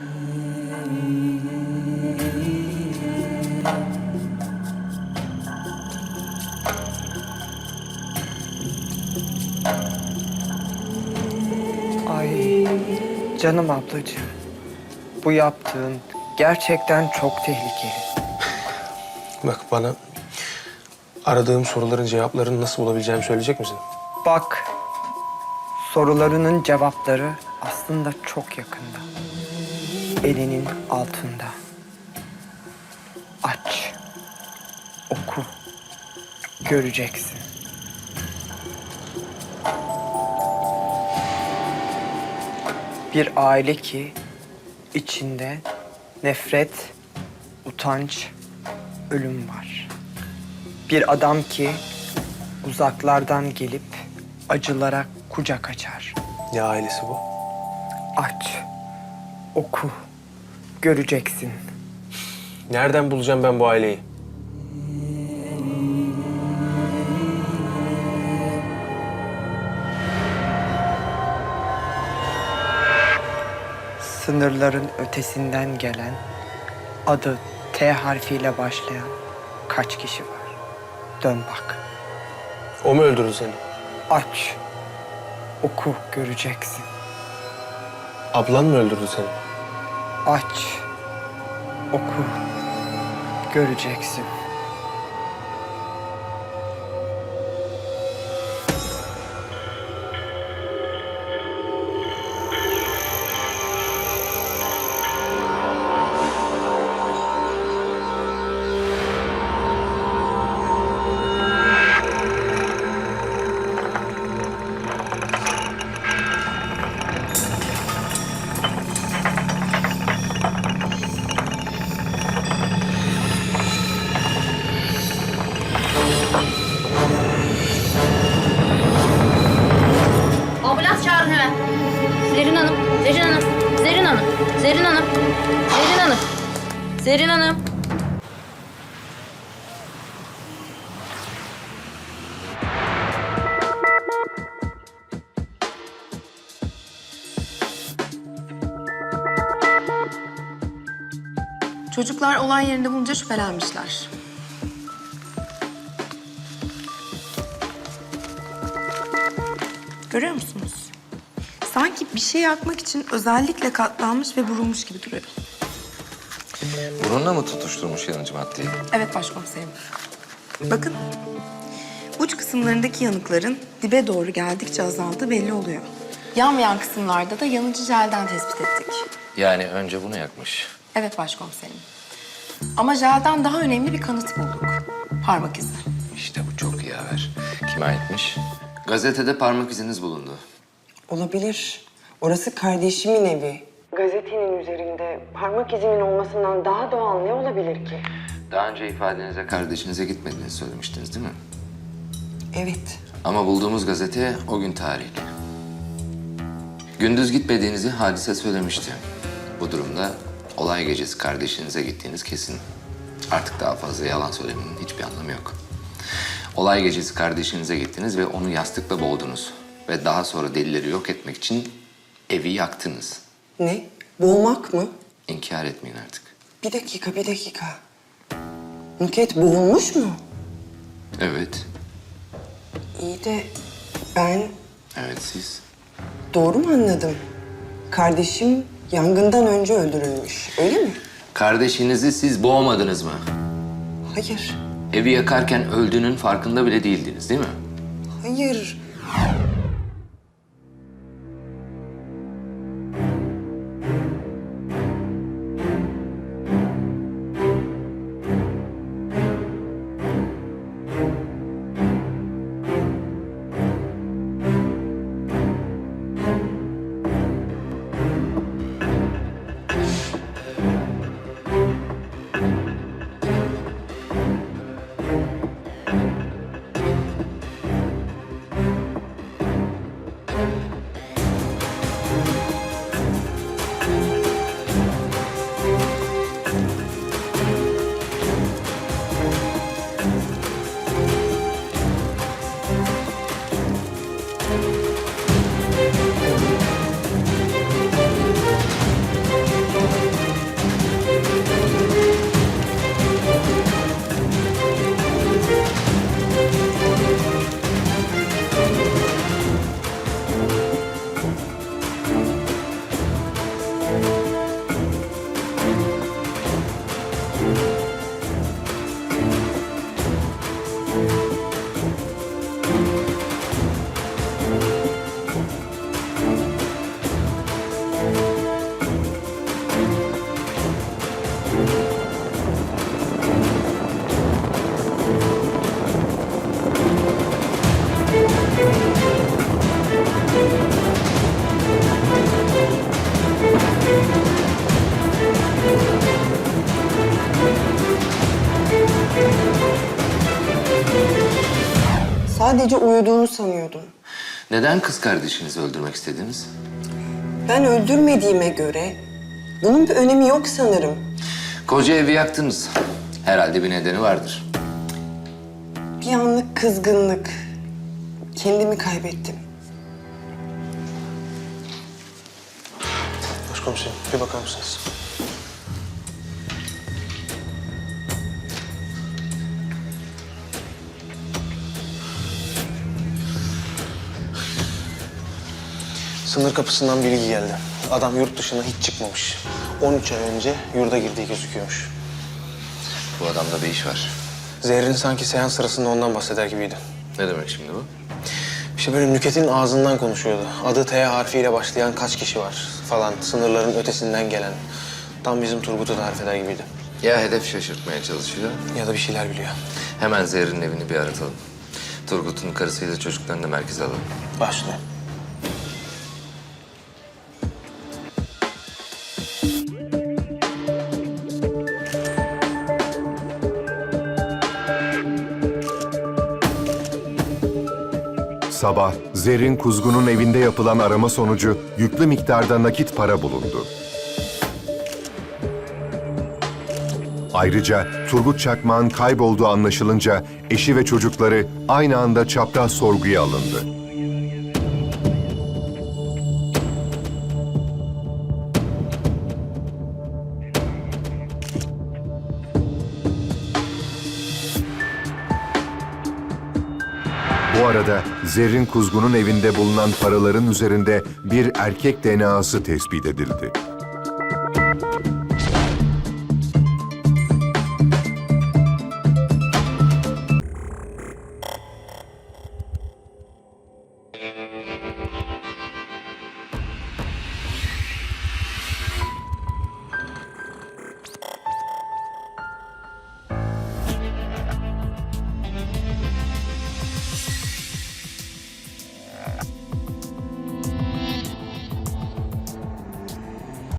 Ay canım ablacığım. Bu yaptığın gerçekten çok tehlikeli. Bak bana aradığım soruların cevaplarını nasıl bulabileceğimi söyleyecek misin? Bak sorularının cevapları aslında çok yakında. Elinin altında. Aç. Oku. Göreceksin. Bir aile ki içinde nefret, utanç, ölüm var. Bir adam ki uzaklardan gelip acılara kucak açar. Ne ailesi bu? Aç, oku, göreceksin. Nereden bulacağım ben bu aileyi? Sınırların ötesinden gelen, adı T harfiyle başlayan kaç kişi var? Dön bak. O mu öldürdü seni? Aç, oku, göreceksin. Ablan mı öldürdü seni? Aç, oku, göreceksin. Zerrin Hanım. Çocuklar olay yerinde bulunca şüphelenmişler. Görüyor musunuz? Sanki bir şey yakmak için özellikle katlanmış ve vurulmuş gibi duruyor. Bununla mı tutuşturmuş yanıcı maddeyi? Evet başkomiserim. Bakın. Uç kısımlarındaki yanıkların dibe doğru geldikçe azaldığı belli oluyor. Yanmayan kısımlarda da yanıcı jelden tespit ettik. Yani önce bunu yakmış. Evet başkomiserim. Ama jelden daha önemli bir kanıt bulduk. Parmak izi. İşte bu çok iyi haber. Kime aitmiş? Gazetede parmak iziniz bulundu. Olabilir. Orası kardeşimin evi. Gazetenin üzerinde parmak izimin olmasından daha doğal ne olabilir ki? Daha önce ifadenize kardeşinize gitmediğinizi söylemiştiniz değil mi? Evet. Ama bulduğumuz gazete o gün tarihli. Gündüz gitmediğinizi hadise söylemişti. Bu durumda olay gecesi kardeşinize gittiğiniz kesin. Artık daha fazla yalan söylemenin hiçbir anlamı yok. Olay gecesi kardeşinize gittiniz ve onu yastıkla boğdunuz. Ve daha sonra delilleri yok etmek için evi yaktınız. Ne? Boğmak mı? İnkar etmeyin artık. Bir dakika, bir dakika. Nüket boğulmuş mu? Evet, İyi de ben evet siz. doğru mu anladım? Kardeşim yangından önce öldürülmüş, öyle mi? Kardeşinizi siz boğmadınız mı? Hayır, Evi yakarken öldüğünün farkında bile değildiniz değil mi? hayır. Sadece uyuduğunu sanıyordum. Neden kız kardeşinizi öldürmek istediniz? Ben öldürmediğime göre bunun bir önemi yok sanırım. Koca evi yaktınız. Herhalde bir nedeni vardır. Bir anlık kızgınlık. Kendimi kaybettim. Başkomiserim bir bakar mısınız? Sınır kapısından bilgi geldi. Adam yurt dışına hiç çıkmamış. 13 ay önce yurda girdiği gözüküyormuş. Bu adamda bir iş var. Zehrin sanki seans sırasında ondan bahseder gibiydi. Ne demek şimdi bu? İşte böyle Nüket'in ağzından konuşuyordu. Adı T harfiyle başlayan kaç kişi var falan. Sınırların ötesinden gelen. Tam bizim Turgut'u tarif eder gibiydi. Ya hedef şaşırtmaya çalışıyor Ya da bir şeyler biliyor. Hemen Zehir'in evini bir aratalım. Turgut'un karısıyla çocuklarını da merkeze alalım. Başlıyor. Sabah, Zerrin Kuzgun'un evinde yapılan arama sonucu yüklü miktarda nakit para bulundu. Ayrıca Turgut Çakmak'ın kaybolduğu anlaşılınca eşi ve çocukları aynı anda çapraz sorguya alındı. Arada Zerrin Kuzgun'un evinde bulunan paraların üzerinde bir erkek DNA'sı tespit edildi.